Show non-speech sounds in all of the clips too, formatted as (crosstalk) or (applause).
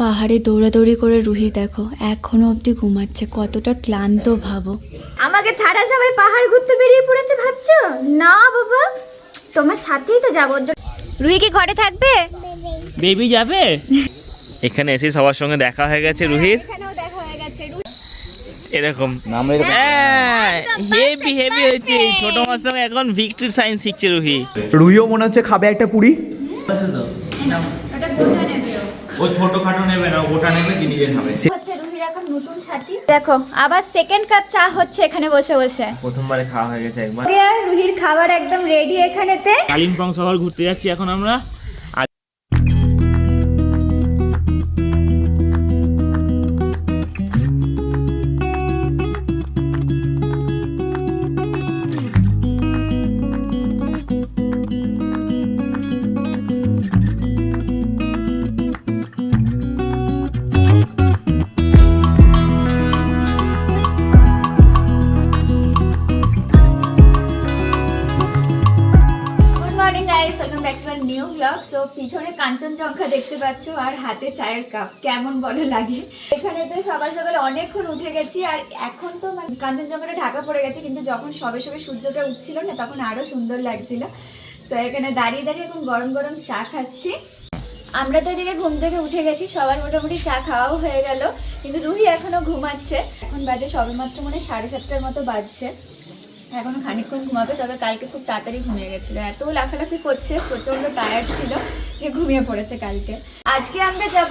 পাহাড়ে দৌড়াদৌড়ি করে রুহি দেখো এখনও অবধি ঘুমাচ্ছে কতটা ক্লান্ত ভাবো। আমাকে ছাড়া সবাই পাহাড় ঘুরতে বেরিয়ে পড়েছে ভাবছ? না বাবা তোমার সাথেই তো যাব। রুহি কি ঘরে থাকবে? বেবি যাবে? এখানে এসে সবার সঙ্গে দেখা হয়ে গেছে রুহির এখানেও দেখা হয়ে গেছে এরকম। হেভি হেভি হয়েছে। ছোট মার সঙ্গে এখন ভিক্টরি সাইন্স শিখছে রুহি। রুহিও মনে হচ্ছে খাবে একটা পুরি? ও। ও নেবে না গোটা নেবে কি নিজে খাবে? হচ্ছে রুহির এখন নতুন সাথী দেখো আবার সেকেন্ড কাপ চা হচ্ছে এখানে বসে বসে। প্রথমবারে খাওয়া হয়ে গেছে একবার। আর রুহির খাবার একদম রেডি এখানেতে। কালিম্পং শহর ঘুরতে যাচ্ছি এখন আমরা। কাঞ্চনজঙ্ঘা দেখতে পাচ্ছ, আর হাতে চায়ের কাপ। কেমন বলো লাগে? এখানে তো সকাল সকালে অনেকক্ষণ উঠে গেছি, আর এখন তো মানে কাঞ্চনজঙ্ঘাটা ঢাকা পড়ে গেছে, কিন্তু যখন সবে সবে সূর্যটা উঠছিল না, তখন আরও সুন্দর লাগছিল। তো এখানে দাঁড়িয়ে দাঁড়িয়ে এখন গরম গরম চা খাচ্ছি। আমরা তো এদিকে ঘুম থেকে উঠে গেছি, সবার মোটামুটি চা খাওয়াও হয়ে গেল, কিন্তু রুহি এখনও ঘুমাচ্ছে। এখন বাজে সবেমাত্র মনে সাড়ে সাতটার মতো বাজছে। এখনও খানিকক্ষণ ঘুমাবে, তবে কালকে খুব তাড়াতাড়ি ঘুমিয়ে গেছিল। এত লাফালাফি করছে প্রচণ্ড টায়ার্ড ছিল যে ঘুমিয়ে পড়েছে কালকে। আজকে আমরা যাব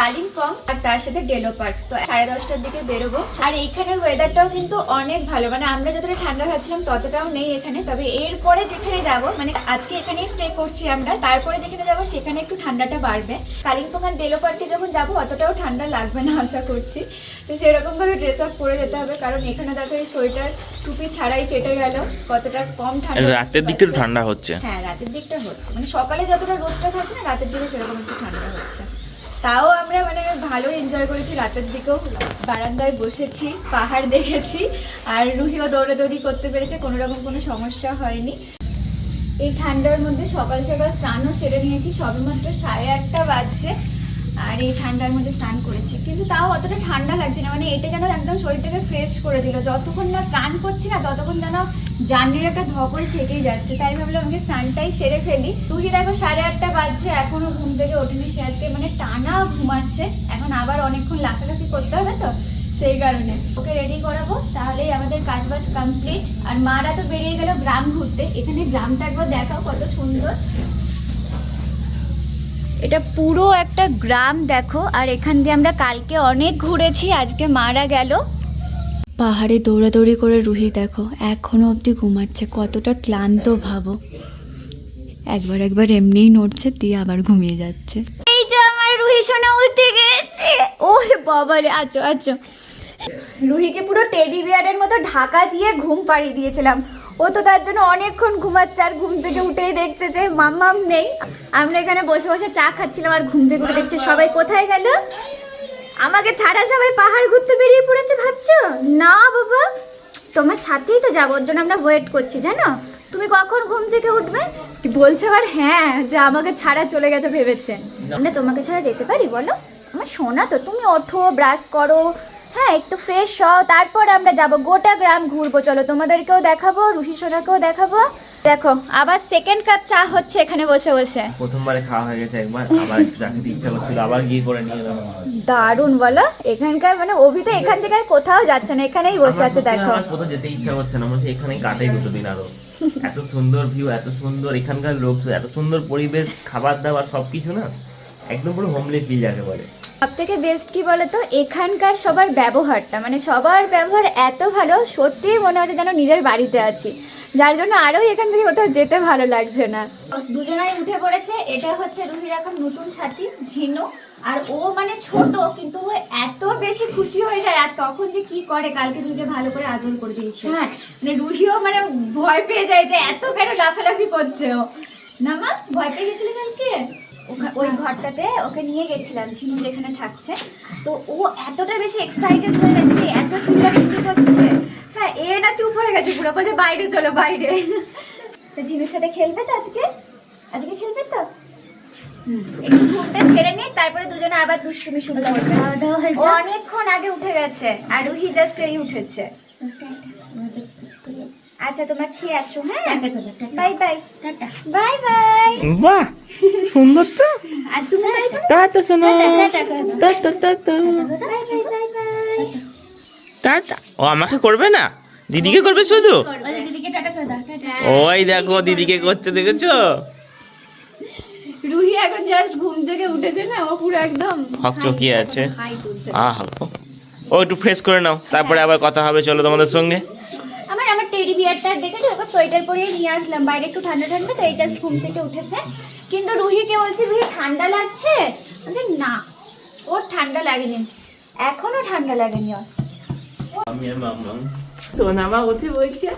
কালিম্পং আর তার সাথে ডেলো পার্ক তো সাড়ে দশটার দিকে বেরোবো। আর এইখানের ওয়েদারটাও কিন্তু অনেক ভালো। মানে আমরা যতটা ঠান্ডা ভাবছিলাম, ততটাও নেই এখানে। তবে এরপরে যেখানে যাব মানে আজকে এখানেই স্টে করছি আমরা। তারপরে যেখানে যাব, সেখানে একটু ঠান্ডাটা বাড়বে। কালিম্পং আর ডেলো পার্কে যখন যাব, অতটাও ঠান্ডা লাগবে না, আশা করছি। তো সেরকমভাবে ড্রেস আপ করে যেতে হবে। কারণ এখানে দেখো এই সোয়েটার টুপি ছাড়াই কেটে গেল কতটা কম ঠান্ডা রাতের দিকটা একটু ঠান্ডা হচ্ছে। হ্যাঁ রাতের দিকটা হচ্ছে। মানে সকালে যতটা রোদটা থাকছে না রাতের দিকে সেরকম একটু ঠান্ডা হচ্ছে। তাও আমরা মানে ভালো এনজয় করেছি রাতের দিকেও। বারান্দায় বসেছি পাহাড় দেখেছি আর রুহিও দৌড়াদৌড়ি করতে পেরেছে কোনো রকম কোনো সমস্যা হয়নি। এই ঠান্ডার মধ্যে সকাল সকাল স্নানও সেরে নিয়েছি সবেমাত্র সাড়ে আটটা বাজছে। আর এই ঠান্ডার মধ্যে স্নান করেছি। কিন্তু তাও অতটা ঠান্ডা লাগছে না। মানে এটা যেন একদম শরীরটাকে ফ্রেশ করে দিল। যতক্ষণ না স্নান করছি না, ততক্ষণ যেন জার্নির একটা ধকল থেকেই যাচ্ছে। তাই ভাবলাম আমাকে স্নানটাই সেরে ফেলি। তুই দেখো সাড়ে আটটা বাজছে, এখনও ঘুম থেকে ওঠেনি। সে আজকে মানে টানা ঘুমাচ্ছে। এখন আবার অনেকক্ষণ লাফালাফি করতে হবে তো? সেই কারণে ওকে রেডি করাবো। তাহলেই আমাদের কাজ বাজ কমপ্লিট আর মারা তো বেরিয়ে গেল গ্রাম ঘুরতে। এখানে গ্রামটা একবার দেখাও কত সুন্দর। এটা পুরো একটা গ্রাম দেখো আর এখান দিয়ে আমরা কালকে অনেক ঘুরেছি আজকে মারা গেল। পাহাড়ে দৌড়াদৌড়ি করে রুহি দেখো এখনও অবধি ঘুমাচ্ছে কতটা ক্লান্ত ভাবো। একবার একবার এমনিই নড়ছে দিয়ে আবার ঘুমিয়ে যাচ্ছে। এই যে আমার রুহি সোনা উঠে গেছে। ও বাবা রে আচ্ছা আচ্ছা রুহিকে পুরো টেডি বিয়ারের মতো ঢাকা দিয়ে ঘুম পাড়িয়ে দিয়েছিলাম। ও তো তার জন্য অনেকক্ষণ ঘুমাচ্ছে আর ঘুম থেকে উঠেই দেখছে যে মাম্মাম নেই। আমরা এখানে বসে বসে চা খাচ্ছিলাম আর ঘুম থেকে উঠে দেখছে সবাই কোথায় গেল? আমাকে ছাড়া সবাই পাহাড় ঘুরতে বেরিয়ে পড়েছে ভাবছ? না বাবা, তোমার সাথেই তো যাব, ওর জন্য আমরা ওয়েট করছি, জানো? তুমি কখন ঘুম থেকে উঠবে? বলছে আবার? হ্যাঁ যে আমাকে ছাড়া চলে গেছে ভেবেছে। আমরা তোমাকে ছাড়া যেতে পারি, বলো? আমার শোনা তো, তুমি ওঠো ব্রাশ করো হ্যাঁ একটু ফ্রেশ হও তারপর আমরা যাব। গোটা গ্রাম ঘুরবো। চলো তোমাদেরকেও দেখাবো রুহি সোনাকেও দেখাবো। দেখো আবার সেকেন্ড কাপ চা হচ্ছে এখানে বসে বসে। প্রথমবারে খাওয়া হয়ে গেছে একবার আবার একটু চা খেতে ইচ্ছা করছিল আবার গিয়ে করে নিয়ে এলাম। দারুণ বলো। এখানকার মানে অভি তো এখান থেকে আর কোথাও যাচ্ছে না এখানেই বসে আছে দেখো। আমার কোথাও যেতে ইচ্ছা করছে না মনে এখানেই কাটাই দুটো দিন আরও। এত সুন্দর ভিউ এত সুন্দর এখানকার লোক এত সুন্দর পরিবেশ খাবার দাবার সবকিছু না একদম পুরো হোমলি ফিল যাকে বলে। সব থেকে বেস্ট কি বলতো? এখানকার সবার ব্যবহারটা। মানে সবার ব্যবহার এত ভালো সত্যিই মনে হচ্ছে যেন নিজের বাড়িতে আছি। যার জন্য আরোই এখান থেকে কোথাও যেতে ভালো লাগছে না। দুজনাই উঠে পড়েছে। এটা হচ্ছে রুহির এখন নতুন সাথী ঝিনু। আর ও মানে ছোট কিন্তু ও এত বেশি খুশি হয়ে যায়। আর তখন যে কি করে কালকে রুহিকে ভালো করে আদর করে দিয়েছে। মানে রুহিও মানে ভয় পেয়ে যায় যে এত কেন লাফালাফি করছে ও। না মা ভয় পেয়ে গেছিলে কালকে? ওই ঘরটাতে ওকে নিয়ে গেছিলাম ঝিনু যেখানে থাকছে। তো ও এতটা বেশি এক্সাইটেড হয়ে গেছে এত চিল্লাচিল্লি করছে হ্যাঁ এ না চুপ হয়ে গেছে পুরো বলছে বাইরে চলো বাইরে। তো ঝিনুর সাথে খেলবে তো আজকে? আজকে খেলবে তো? একটু ঘুমটা ছেড়ে নিয়ে তারপরে দুজনে আবার দুষ্টুমি শুরু করবে। অনেকক্ষণ আগে উঠে গেছে আর রুহি জাস্ট এই উঠেছে। আচ্ছা তোমরা খেয়ে আছো হ্যাঁ? Bye bye. Bye bye. বাহ সুন্দর তো। আর তুমি বাই বাই টাটা শোনো টাটা টাটা বাই বাই বাই বাই। টাটা। ও আমাকে করবে না? দিদিকে করবে শুধু? ওই দেখো দিদিকে করছে দেখেছ? রুহি এখন জাস্ট ঘুম থেকে উঠেছে না ও পুরো একদম হকচকিয়ে আছে। আহ ও একটু ফ্রেশ করে নাও তারপরে আবার কথা হবে চলো তোমাদের সঙ্গে। টেডি বিয়ারটা দেখেছ? ওকে সোয়েটার পরিয়ে নিয়ে আসলাম। বাইরে একটু ঠান্ডা ঠান্ডা তো এই জাস্ট ঘুম থেকে উঠেছে। কিন্তু রুহিকে বলছি রুহি ঠান্ডা লাগছে? বলছে না ওর ঠান্ডা লাগেনি। এখনও ঠান্ডা লাগেনি ওর। সোনামা উঠে বলছে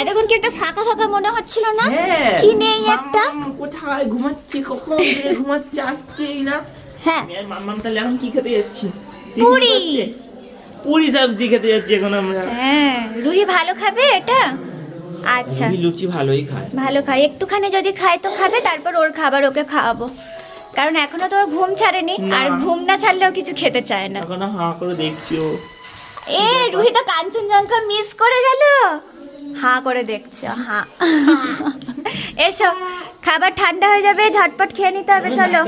এতক্ষণ কি একটা ফাঁকা ফাঁকা মনে হচ্ছিল না? হ্যাঁ। কি নেই একটা? কোথায় ঘুমাচ্ছে কখন ঘুমাচ্ছে আসছেই না। হ্যাঁ। আর তাহলে এখন কি খেতে যাচ্ছি? পুরি। পুরি সবজি খেতে যাচ্ছি এখন আমরা। হ্যাঁ রুহি ভালো খাবে এটা? আচ্ছা। রুহি লুচি ভালোই খায়। ভালো খাই একটুখানি যদি খায় তো খাবে তারপর ওর খাবার ওকে খাওয়াবো। কারণ এখনও তো ওর ঘুম ছাড়েনি আর ঘুম না ছাড়লেও কিছু খেতে চায় না। এখন হা করে দেখছি ও। এ রুহি তো কাঞ্চনজঙ্ঘা মিস করে গেল। হা করে দেখছ হা। (laughs) এসো খাবার ঠান্ডা হয়ে যাবে ঝটপট খেয়ে নিতে হবে চলো।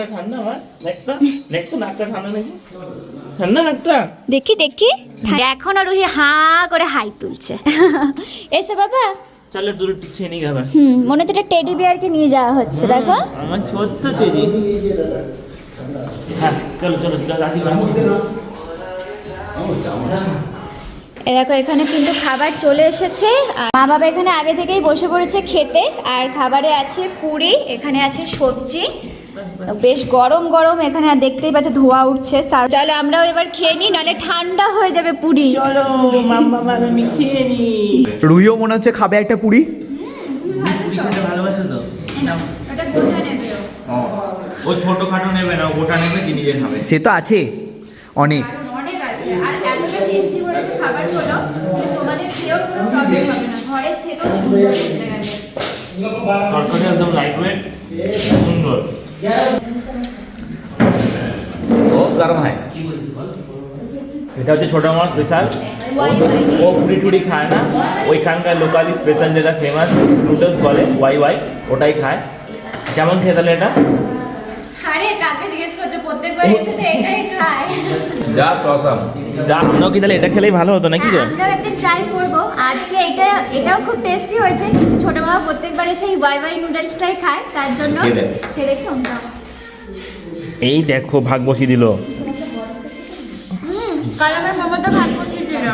নাকটা দেখি এখন আর রুহি হা করে হাই তুলছে। এসো বাবা। চলো দু রুটি খেয়ে নিই খাবার। হুম মনে হচ্ছে টেডি বিয়ারকে নিয়ে যাওয়া হচ্ছে দেখো। আমার ছোট্ট দিদি হ্যাঁ চলো চলো রাখি এ দেখো এখানে কিন্তু খাবার চলে এসেছে। আর মা বাবা এখানে আগে থেকেই বসে পড়েছে খেতে। আর খাবারে আছে পুরি এখানে আছে সবজি। বেশ গরম গরম এখানে আর দেখতেই পাচ্ছ ধোয়া উঠছে। সার- চলো আমরাও এবার খেয়ে নিই নাহলে ঠান্ডা হয়ে যাবে পুরি। চলো মাম্মা মানে আমি খেয়ে মনে হচ্ছে খাবে একটা পুরি? পুরি ভালোবাসো তো। ও ছোট খাটো নেবে না গোটা নেবে কি নিজে খাবে। সে তো আছে। অনেক। অনেক আছে। আর এতটা টেস্টি তোমাদের খেয়েও কোনো প্রবলেম হবে না। ঘরের থেকেও সুন্দর তরকারি একদম লাইট ওয়েট সুন্দর। ও গরম হয়। এটা হচ্ছে ছোট মাছ স্পেশাল। ও পুরি টুরি খায় না। ওইখানকার লোকালি স্পেশাল যেটা ফেমাস নুডলস বলে ওয়াই ওয়াই ওটাই খায়। কেমন খেয়ে তাহলে এটা? আরে কাকে জিজ্ঞেস করছ? প্রত্যেকবার এসে তো এটাই খায় জাস্ট অসাম যা কি তাহলে এটা খেলেই ভালো হতো নাকি তো? আমরাও একদিন ট্রাই করব। আজকে এটা এটাও খুব টেস্টি হয়েছে। কিন্তু ছোট বাবা প্রত্যেকবার এসে এই ওয়াই ওয়াই নুডলসটাই খায় তার জন্য এই দেখো ভাগ বসিয়ে দিল। হুম কাল আমার মামা তো ভাগ বসিয়েছিল।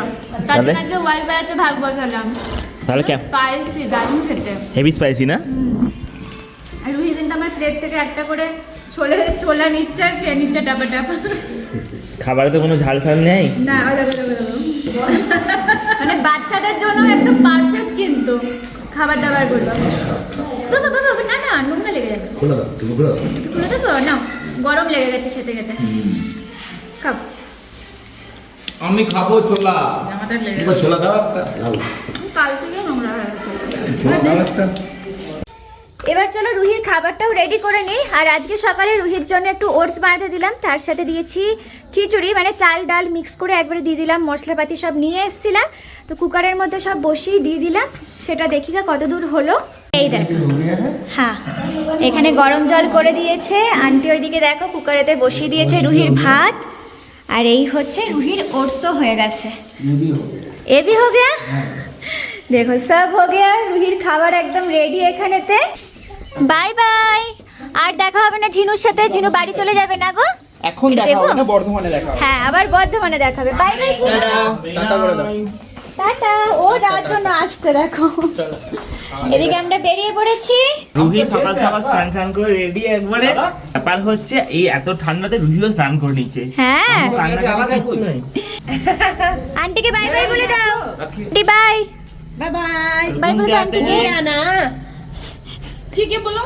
তার? জন্য আজকে ওয়াই ওয়াইতে ভাগ বসালাম। তাহলে কেমন স্পাইসি দারুণ খেতে। হেভি স্পাইসি না? আর রুহি কিন্তু আমার প্লেট থেকে একটা করে ছোলে ছোলা নিচ্ছে আর খেয়ে নিচ্ছে ডাবা ডাবা। খাবারে তো কোনো ঝাল ফাল নেই? না। মানে বাচ্চাদের জন্য একদম পারফেক্ট কিন্তু। খাবার দাবারগুলো তো বাবা বাবা না না নোংরা লেগে যাবে। খুলে দাও তুমি খুলে দাও। খুলে দেবো? না গরম লেগে গেছে খেতে খেতে। খাব আমি খাব ছোলা। এবার ছোলা দাও একটা। কাল থেকে নোংরা হয়ে গেছে। ছোলা দাও একটা। এবার চলো রুহির খাবারটাও রেডি করে নিই। আর আজকে সকালে রুহির জন্য একটু ওটস বানাতে দিলাম। তার সাথে দিয়েছি খিচুড়ি মানে চাল ডাল মিক্স করে একবারে দিয়ে দিলাম মশলাপাতি সব নিয়ে এসেছিলাম। তো কুকারের মধ্যে সব বসিয়ে দিয়ে দিলাম। সেটা দেখি কত দূর হলো। এই দেখো। হ্যাঁ এখানে গরম জল করে দিয়েছে। আন্টি ওইদিকে দেখো কুকারেতে বসিয়ে দিয়েছে রুহির ভাত। আর এই হচ্ছে রুহির ওটসও হয়ে গেছে। এবি হবে দেখো সব হয়ে গেছে। রুহির খাবার একদম রেডি এখানেতে। Bye bye. আর দেখা হবে না ঝিনুর সাথে ঝিনু বাড়ি চলে যাবে না গো? এখন দেখা হবে না বর্ধমানে দেখা হবে। হ্যাঁ আবার বর্ধমানে দেখাবে বাই বাই ঝিনু। টাটা। করে দাও। টাটা। ও যাওয়ার জন্য আসছে দেখো। এদিকে আমরা বেরিয়ে পড়েছি। রুহি সকাল সকাল স্নান টান করে রেডি একবারে। ব্যাপার হচ্ছে এই এত ঠান্ডাতে রুহিও স্নান করে নিচ্ছে হ্যাঁ। আন্টিকে বাই বাই বলে দাও। Aunty bye. Bye bye. Bye বলে দাও আন্টিকে। না ঠিক আছে বলো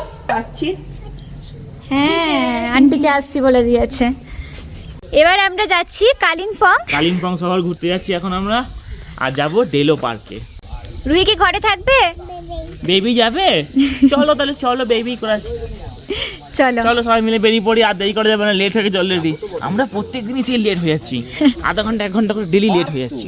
হ্যাঁ আন্টিকে আসছি বলে দিয়েছে। এবার আমরা যাচ্ছি কালিম্পং। কালিম্পং শহর ঘুরতে যাচ্ছি এখন আমরা আর যাব ডেলো পার্কে। রুহি কি ঘরে থাকবে? বেবি যাবে? চলো তাহলে চলো বেবি করে আসি। চলো। চলো সবাই মিলে বেরিয়ে পড়ি আর দেরি করা যাবে না লেট হয়ে গেছে অলরেডি আমরা প্রত্যেক দিনই সেই লেট হয়ে যাচ্ছি। আধা ঘণ্টা এক ঘণ্টা করে ডেলি লেট হয়ে যাচ্ছি।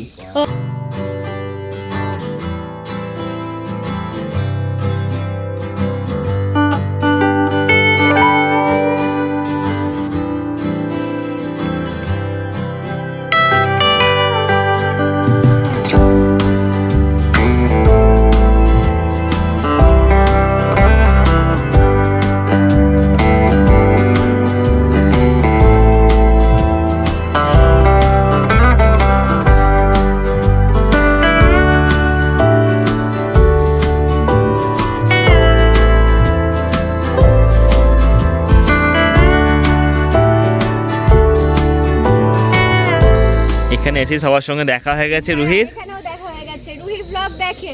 এসে সবার সঙ্গে দেখা হয়ে গেছে রুহির এখানেও দেখা হয়ে গেছে। রুহির ব্লগ দেখে।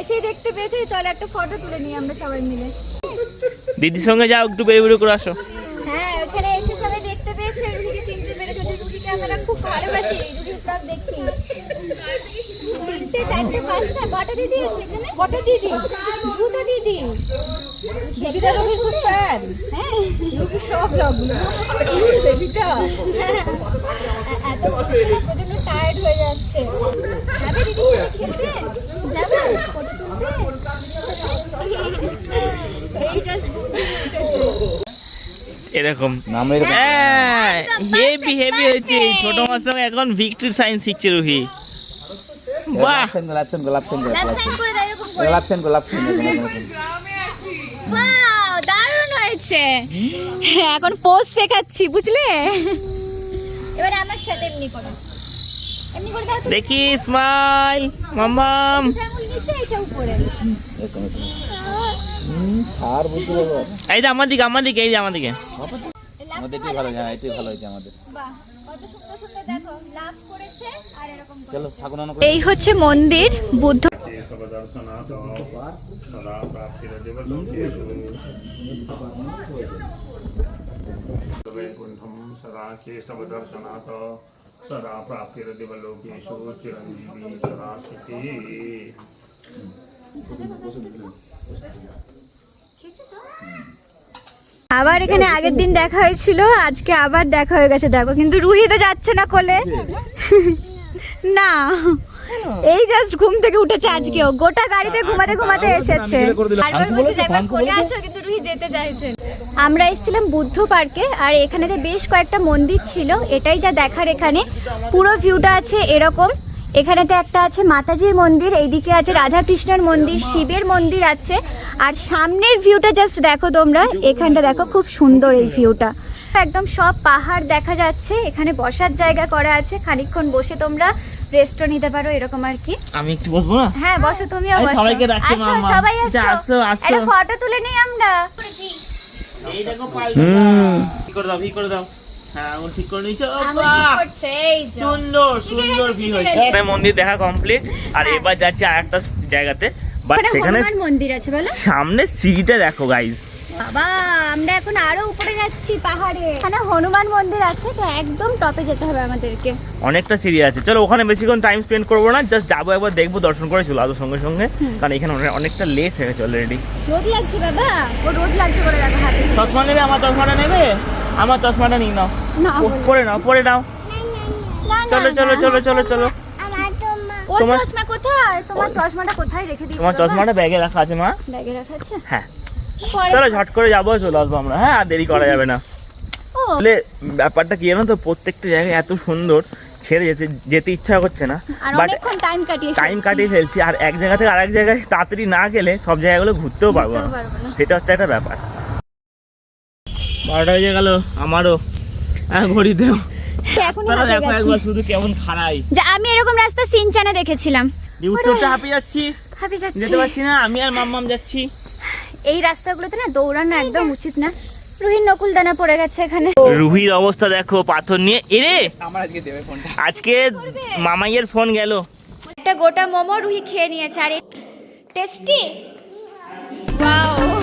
এসেই দেখতে পেয়েছি চলো একটা ফটো তুলে নিই আমরা সবাই মিলে। দিদির সঙ্গে যাও একটু বেরিয়ে বেরিয়ে করে আসো। হ্যাঁ ওখানে এসে সবাই দেখতে পেয়েছে রুহিকে চিনতে পেরেছে রুহিকে আমরা খুব ভালোবাসি রুহির ব্লগ দেখি তিনটে চারটে পাঁচটা কটা দিদি আছে এখানে? কটা দিদি দুটো দিদি। দেবিতা রুহির খুব ফ্যান হ্যাঁ। রুহি সব ব্লগগুলো দেবিতা এত প্রচণ্ড টায়ার্ড হয়ে যাচ্ছে। যাবে দিদি খেলতে যাবে? ফটো তুলতে এই জাস্ট এরকম হেভি হেভি হয়েছে। ছোট মার এখন ভিক্টরি সাইন্স শিখছে রুহি। বাহ! গোলাপ সেন, গোলাপ সেন, গোলাপ সেন, সাইন গোলাপ সেন, দারুণ হয়েছে। এখন পোজ শেখাচ্ছি বুঝলে? (laughs) এবার আমার সাথে এমনি করো। দেখি স্মাইল মামাম এই যে আমার দিকে আমার দিকে এই যে আমার দিকে। আমাদের এটাই ভালো হ্যাঁ এটাই ভালো হয়েছে আমাদের। এই হচ্ছে মন্দির বুদ্ধ সদা কেশব দর্শনাথ सदा प्राप्तिरदिवलोकेषु चिरञ्जीवी सदा स्थितिः আবার এখানে আগের দিন দেখা হয়েছিল আজকে আবার দেখা হয়ে গেছে দেখো কিন্তু রুহি তো যাচ্ছে না কোলে না এই জাস্ট ঘুম থেকে উঠেছে আজকেও গোটা গাড়িতে ঘুমাতে ঘুমাতে এসেছে বারবার বলছে যে একবার কোলে আসো, কিন্তু রুহি যেতে চাইছে না। আমরা এসেছিলাম বুদ্ধ পার্কে আর এখানে এখানেতে বেশ কয়েকটা মন্দির ছিল। এটাই যা দেখার এখানে। পুরো ভিউটা আছে এরকম। এখানেতে একটা আছে মাতাজির মন্দির এইদিকে আছে রাধা কৃষ্ণের মন্দির শিবের মন্দির আছে। আর সামনের ভিউটা জাস্ট দেখো তোমরা এখানটা দেখো খুব সুন্দর এই ভিউটা একদম সব পাহাড় দেখা যাচ্ছে এখানে বসার জায়গা করা আছে। খানিকক্ষণ বসে তোমরা রেস্টও নিতে পারো এরকম আর কি। আমি একটু বসবো না? হ্যাঁ বসো তুমিও বসো। সবাই যা, আসো। আসো, আসো। একটা ফটো তুলে নিই আমরা। এই দেখো পাল্টা ঠিক করে দাও ঠিক করে দাও? হ্যাঁ ঠিক করে মন্দির দেখা কমপ্লিট আর এবার যাচ্ছি আর একটা জায়গাতে বাট সেখানে হনুমান মন্দির আছে সামনে সিঁড়িটা দেখো গাইজ বাবা আমরা এখন আরও উপরে যাচ্ছি পাহাড়ে। এখানে হনুমান মন্দির আছে তো একদম টপে যেতে হবে আমাদেরকে। অনেকটা সিঁড়ি আছে। চলো ওখানে বেশিক্ষণ টাইম স্পেন্ড করব না জাস্ট যাব একবার দেখব দর্শন করে চলে আসব সঙ্গে সঙ্গে। কারণ এখানে অনেকটা লেট হয়ে গেছে অলরেডি রোদ লাগছে বাবা ও রোদ লাগছে করে দেখো হাতে। চশমা নেবে? আমার চশমাটা নেবে? আমার চশমাটা নিই নাও। না পরে নাও পরে নাও। চলো চলো চলো চলো চলো। তোমার- চশমা কোথায়? তোমার চশমাটা কোথায় রেখে দিয়েছ তোমার চশমাটা ব্যাগে রাখা আছে মা? ব্যাগে রাখা আছে? হ্যাঁ। চলো ঝট করে যাব চলে আসব আমরা। হ্যাঁ দেরি করা যাবে না। ও। আসলে ব্যাপারটা কি জানো তো প্রত্যেকটা জায়গায় এত সুন্দর ছেড়ে যেতে যেতে ইচ্ছা করছে না। বাট টাইম কাটিয়ে টাইম ফেলছি। কাটিয়ে ফেলছি আর এক জায়গা থেকে আরেক জায়গায় তাড়াতাড়ি না গেলে সব জায়গাগুলো ঘুরতেও পারব না। সেটা হচ্ছে একটা ব্যাপার। বারোটা বেজে গেল আমারও। হ্যাঁ ঘড়ি দেও। এখনই দেখো একবার শুধু কেমন খাড়াই। আমি এরকম রাস্তা সিনচানে দেখেছিলাম। হাঁপিয়ে যাচ্ছি। হাঁপিয়ে যাচ্ছি। যেতে পারছি না আমি আর মাম্মাম যাচ্ছি। এই রাস্তাগুলোতে না দৌড়ানো একদম উচিত না। রুহির নকুল দানা পড়ে গেছে এখানে। রুহির অবস্থা দেখো পাথর নিয়ে। এরে আমার আজকে দেবে ফোনটা। আজকে মামাইয়ের ফোন গেল। একটা গোটা মোমো রুহি খেয়ে নিয়েছে আর টেস্টি? ওয়াও।